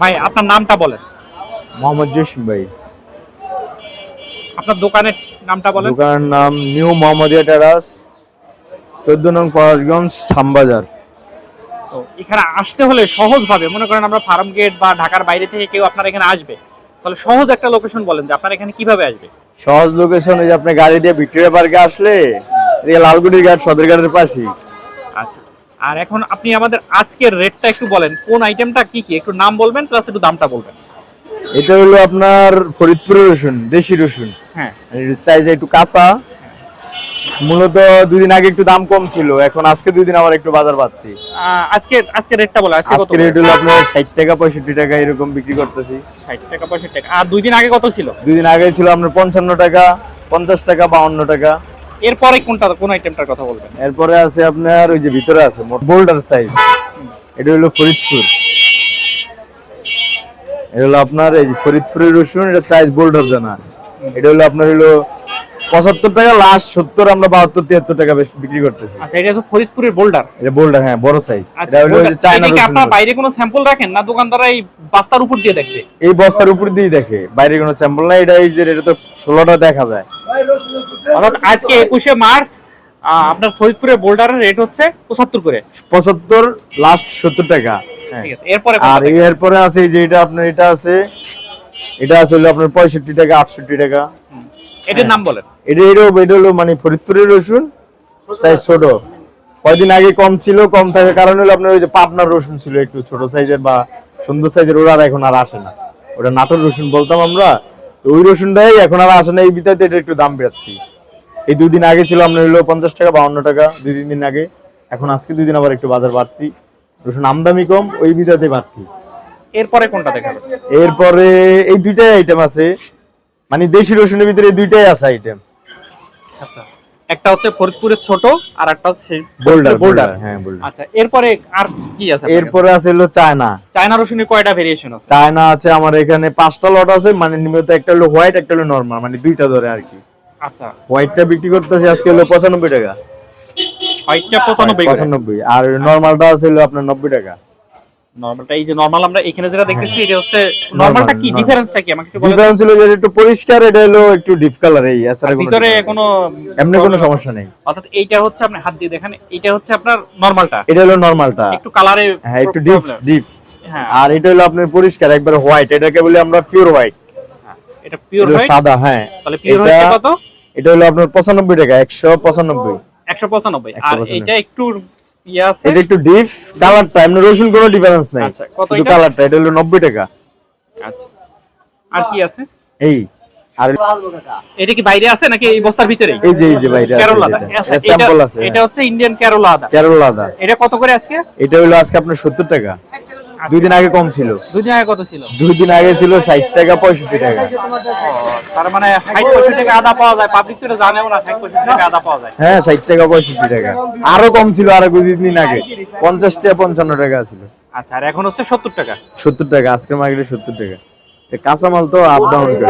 ভাই আপনার নামটা বলেন। মোহাম্মদ জসিম ভাই। আপনার দোকানের নামটা বলেন। দোকানের নাম নিউ মোহাম্মদিয়া টেরাস চোদ্দ নং ফরাজগঞ্জ শ্যামবাজার তো এখানে আসতে হলে সহজ ভাবে মনে করেন আমরা ফার্ম গেট বা ঢাকার বাইরে থেকে কেউ আপনার এখানে আসবে তাহলে সহজ একটা লোকেশন বলেন যে আপনার এখানে কীভাবে আসবে। সহজ লোকেশন এই যে আপনি গাড়ি দিয়ে ভিক্টোরিয়া পার্কে আসলে এদিকে লালগুড়ি ঘাট সদর ঘাটের পাশেই। আর এখন আপনি আমাদের আজকের রেটটা একটু বলেন কোন আইটেমটা কি কি? একটু নাম বলবেন প্লাস একটু দামটা বলবেন। এটা হলো আপনার ফরিদপুরের রসুন দেশি রসুন। হ্যাঁ। চাই যে একটু কাঁচা মূলত দুদিন আগে একটু দাম কম ছিল এখন আজকে দুই দিন আবার একটু বাজার বাড়তি। আজকে আজকে রেটটা বলে কত আজকে রেট হলো আপনার ষাট টাকা পঁয়ষট্টি টাকা এরকম বিক্রি করতেছি। ষাট টাকা পঁয়ষট্টি টাকা। আর দুই দিন আগে কত ছিল? দুই দিন আগে ছিল আপনার পঞ্চান্ন টাকা পঞ্চাশ টাকা বাউন্ন টাকা। এরপরে কোনটা কোন আইটেমটার কথা বলবেন? এরপরে আছে আপনার ওই যে ভিতরে আছে বোল্ডার সাইজ এটা হলো ফরিদপুর। এটা হলো আপনার এই যে ফরিদপুরের রসুন এটা সাইজ বোল্ডার জানা। এটা হলো আপনার হলো পঁচাত্তর টাকা লাস্ট সত্তর আমরা বাহাত্তর তিয়াত্তর টাকা বেশ বিক্রি করতেছি। আচ্ছা এটা তো ফরিদপুরের বোল্ডার এটা বোল্ডার হ্যাঁ বড় সাইজ আচ্ছা এটা হলো ওই যে চায়না রসুন আপনার বাইরে কোনো স্যাম্পল রাখেন না দোকানদাররা এই বাস্তার উপর দিয়ে দেখবে? এই বস্তার উপর দিয়ে দেখে বাইরে কোনো স্যাম্পল নাই এটা এই যে এটা তো ষোলোটা দেখা যায়। অর্থাৎ আজকে একুশে মার্চ আপনার ফরিদপুরের বোল্ডারের রেট হচ্ছে পঁচাত্তর করে। পঁচাত্তর লাস্ট সত্তর টাকা। হ্যাঁ। এরপরে আর এরপরে আছে যে এটা আপনার এটা আছে এটা আছে হলো আপনার পঁয়ষট্টি টাকা আটষট্টি টাকা। এটার নাম বলেন। এটা এটা এটা হলো মানে ফরিদপুরের রসুন চাই ছোট। কয়দিন আগে কম ছিল কম থাকার কারণ হলো আপনার ওই যে পাবনার রসুন ছিল একটু ছোট সাইজের বা সুন্দর সাইজের ওরা আর এখন আর আসে না। ওটা নাটোর রসুন বলতাম আমরা। ওই রসুনটাই এখন আর আসে না এই বিতাতে এটা একটু দাম বাড়তি এই দুদিন আগে ছিল আপনার হইল পঞ্চাশ টাকা বাউন্ন টাকা দুই তিন দিন আগে। এখন আজকে দুই দিন আবার একটু বাজার বাড়তি। রসুন আমদামি কম ওই বিতাতে বাড়তি। এরপরে কোনটা দেখাবেন? এরপরে এই দুইটাই আইটেম আছে। মানে দেশি রসুনের ভিতরে এই দুইটাই আছে আইটেম আচ্ছা। একটা হচ্ছে ফরিদপুরের ছোট আর একটা হচ্ছে বোল্ডার বোল্ডার হ্যাঁ বোল্ডার আচ্ছা এরপরে আর কি আছে এরপরে আছে হলো চায়না। চায়না রসুনের কয়টা ভেরিয়েশন আছে? চায়না আছে আমার এখানে পাঁচটা লট আছে মানে নিয়মিত একটা হলো হোয়াইট একটা হলো নর্মাল মানে দুইটা ধরে আর কি। আচ্ছা। হোয়াইটটা বিক্রি করতেছি আজকে হলো পঁচানব্বই টাকা। হোয়াইটটা পঁচানব্বই করে। পঁচানব্বই। আর নর্মালটা আছে হলো আপনার নব্বই টাকা। নর্মালটা এই যে নর্মাল আমরা এখানে যেটা দেখতেছি এটা হচ্ছে নর্মালটা কি? ডিফারেন্সটা কি? আমাকে একটু বলেন। ডিফারেন্স হলো যে একটু পরিষ্কার এটা হলো একটু ডিপ কালার এই ভিতরে কোনো এমনি কোনো সমস্যা নেই। অর্থাৎ এইটা হচ্ছে আপনি হাত দিয়ে দেখেন এইটা হচ্ছে আপনার নর্মালটা এটা হলো নর্মালটা একটু কালারে হ্যাঁ একটু ডিপ ডিপ হ্যাঁ। আর এটা হলো আপনার পরিষ্কার একবার হোয়াইট এটাকে বলি আমরা পিওর হোয়াইট এটা পিওর হোয়াইট সাদা হ্যাঁ। তাহলে পিওর এটা- হোয়াইট কত? এটা হলো আপনার পঁচানব্বই টাকা একশো পঁচানব্বই। 195 আর এটা একটু আছে? এটা একটু ডিপ কালারটা এমনি রসুন কোনো ডিফারেন্স নাই। আচ্ছা, কত এটা? কালারটা এটা হলো নব্বই টাকা। আচ্ছা। আর কি আছে? এই আর এটা কি বাইরে আছে নাকি এই বস্তার ভিতরে? এই যে এই যে বাইরে আছে কেরলা যেটা। আচ্ছা আছে। এটা হচ্ছে ইন্ডিয়ান কেরলা আদা কেরলা আদা এটা কত করে আজকে? এটা হলো আজকে আপনার সত্তর টাকা। দুই দিন আগে কম ছিল। দুদিন আগে কত ছিল? দুই দিন আগে ছিল ষাট টাকা পঁয়ষট্টি টাকা। তার মানে ষাট পঁয়ষট্টি টাকা আদা পাওয়া যায়। পাবলিক তো জানেও না ষাট পঁয়ষট্টি টাকা আদা পাওয়া যায়। হ্যাঁ ষাট টাকা পঁয়ষট্টি টাকা। আরও কম ছিল আরও দুই দিন আগে। পঞ্চাশ টাকা পঞ্চান্ন টাকা ছিল। আচ্ছা আর এখন হচ্ছে সত্তর টাকা। সত্তর টাকা আজকের মার্কেটে সত্তর টাকা। এ কাঁচামাল তো আপ ডাউন করে।